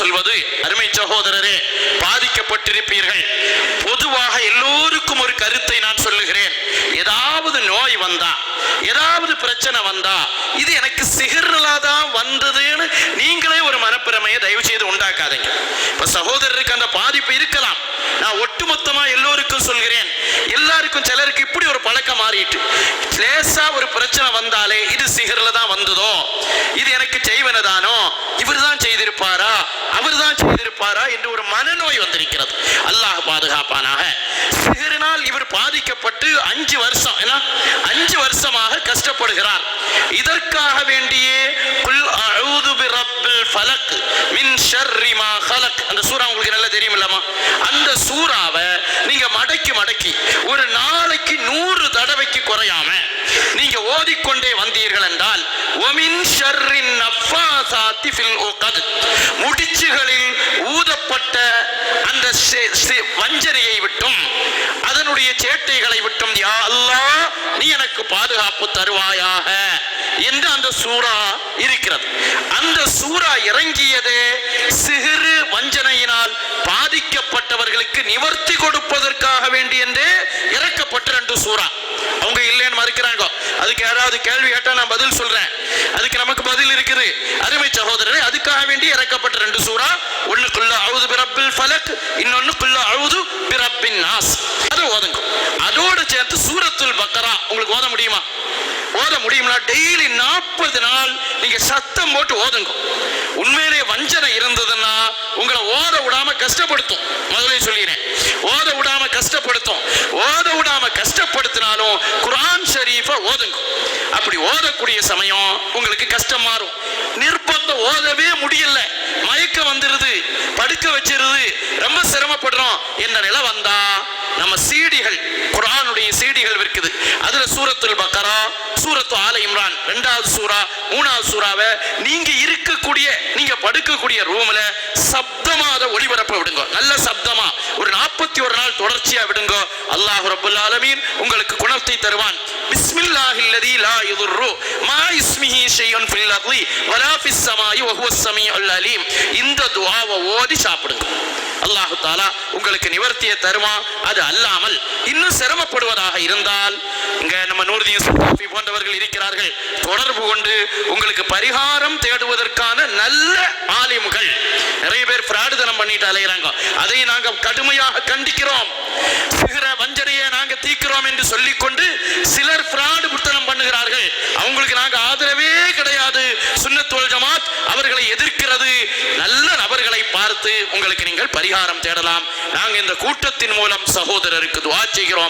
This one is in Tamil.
சொல்வது அருமை சகோதரரே பாதிக்கப்பட்டிருப்பீர்கள். பொதுவாக எல்லோருக்கும் ஒரு கருத்தை நான் சொல்லுகிறேன். ஏதாவது நோய் வந்தா ஏதாவது பிரச்சனை வந்தா இது எனக்கு சிகிர்லா தான் வந்ததுன்னு நீங்களே ஒரு மனப்பிரமையை தயவு செய்து உண்டாக்காதீங்க. இப்ப சகோதரருக்கு அந்த பாதிப்பு இருக்கலாம். நான் ஒட்டுமொத்தமா எல்லோருக்கும் சொல்கிறேன். எல்லாருக்கும் சிலருக்கு இப்படி ஒரு பழக்கம் மாறிட்டு லேசா ஒரு பிரச்சனை வந்தாலே இது சிகர்ல தான் வந்ததோ இது எனக்கு செய்வனதானோ இவர் தான் செய்திருப்பாரா அவர் தான் செய்திருப்பாரா என்று ஒரு மனநோய் வந்திருக்கிறது. அல்லாஹ் பாதுகாப்பானாக. சிகரினால் இவர் பாதிக்கப்பட்டு அஞ்சு வருஷம் என்ன அஞ்சு வருஷமாக கஷ்டப்படுகிறார். இதற்காக வேண்டியே குல் அழுது பிரப்பில் ஃபலக் மின் ஷர்ரி மா ஹலக். அந்த சூறா உங்களுக்கு நல்லா தெரியுமில்லமா அந்த சூறாவை நீங்க மடக்கி மடக்கி ஒரு நாளைக்கு நூறு தடவைக்கு குறையாம நீங்க ஓதிக்கொண்டே வந்தீர்கள் என்றால் ஒமின் ஷர்ரின் நஃபாசாத்தி முடிச்சுகளில் ஊதப்பட்ட அந்த செ- வஞ்சனையை விட்டும் அதனுடைய சேட்டைகளை விட்டும் யா அல்லாஹ் நீ எனக்கு பாதுகாப்பு தருவாயாக என்று அந்த சூறா இருக்கிறது. அந்த சூறா இறங்கியதே சிறு வஞ்சனையினால் பாதிக்கப்பட்டவர்களுக்கு நிவர்த்தி கொடுப்பதற்காக வேண்டி என்று இறக்கப்பட்ட ரெண்டு சூறா. அவங்க அதுக்கு யாராவது கேள்வி கேட்டா நான் பதில் சொல்றேன். அதுக்கு நமக்கு பதில் இருக்குது. அருமை சகோதரரே அதுக்காக வேண்டி இறக்கப்பட்ட ரெண்டு சூரா ஒண்ணுக்குள்ள அவுது பிரப்பில் ஃபலக் இன்னொன்னுக்குள்ள அவுது பிரப்பின் நாஸ் அது ஓதுங்க. அதோடு சேர்த்து சூரத்துல் பக்கரா. உங்களுக்கு ஓத முடியுமா? ஓத முடியும்னா டெய்லி நாற்பது நாள் நீங்க சத்தம் போட்டு ஓதுங்க. உண்மையிலே வஞ்சனை இருந்ததுன்னா உங்களை ஓத விடாம கஷ்டப்படுத்தும். முதலே சொல்லிடுறேன். ஓத விடாம கஷ்டப்படுத்தும். ஓத விடாம கஷ்டப்படுத்தினாலும் குரான் ஷரீஃபை ஓதுங்க. அப்படி ஓதக்கூடிய சமயம் உங்களுக்கு கஷ்டம் மாறும். நிர்பந்தம் ஓதவே முடியல. மயக்கம் வந்துருது. படுக்க வச்சிருது. ரொம்ப சிரமப்படுறோம். என்ற நிலை வந்தா நம்ம சீடிகள் குரானுடைய சீடிகள் இருக்குது அதுல சூரத்துல் பக்கரா சூரத்து ஆல இம்ரான் ரெண்டாவது சூரா மூணாவது சூறாவை நீங்க இருக்கக்கூடிய நீங்க படுக்கக்கூடிய ரூம்ல சப்தமாக ஒளிபரப்ப விடுங்க. நல்ல சப்தம் ஒரு ஒரு நாள் தொடர்ச்சியா விடுங்க. அல்லாஹ் ரபுல் ஆலமீன் உங்களுக்கு குணத்தை தருவான். பிஸ்மில்லாஹில்லதி லா யுதுர்ரு. மா இஸ்மிஹி ஷையுன் ஃபில் அர்தி வலா ஃபிஸ் ஸமாயி வஹுவ ஸமீஉல் அலீம். இந்த துஆவை ஓதி சாப்பிடுங்க. அல்லாஹு தாலா உங்களுக்கு நிவர்த்தியை தருவான் அது அல்லாமல் இன்னும் சிரமப்படுவதாக இருந்தால் இங்க நம்ம நூறுதீன் சுல்தாஃபி போன்றவர்கள் இருக்கிறார்கள். தொடர்பு கொண்டு உங்களுக்கு பரிகாரம் தேடுவதற்கான நல்ல ஆலிம்கள். நிறைய பேர் பிராடுதனம் பண்ணிட்டு அலையிறாங்க. அதை நாங்கள் கடுமையாக கண்டிக்கிறோம். சிகர வஞ்சனையை நாங்க தீக்கிறோம் என்று சொல்லிக்கொண்டு சிலர் பிராடு புத்தனம் பண்ணுகிறார்கள். அவங்களுக்கு நாங்க ஆதரவே கிடையாது. சுன்னத்துவல் ஜமாத் அவர்களை எதிர்க்கிறது. நல்ல நபர்களை பார்த்து உங்களுக்கு நீங்கள் பரிகாரம் தேடலாம். நாங்க இந்த கூட்டத்தின் மூலம் சகோதரருக்கு துவா செய்கிறோம்.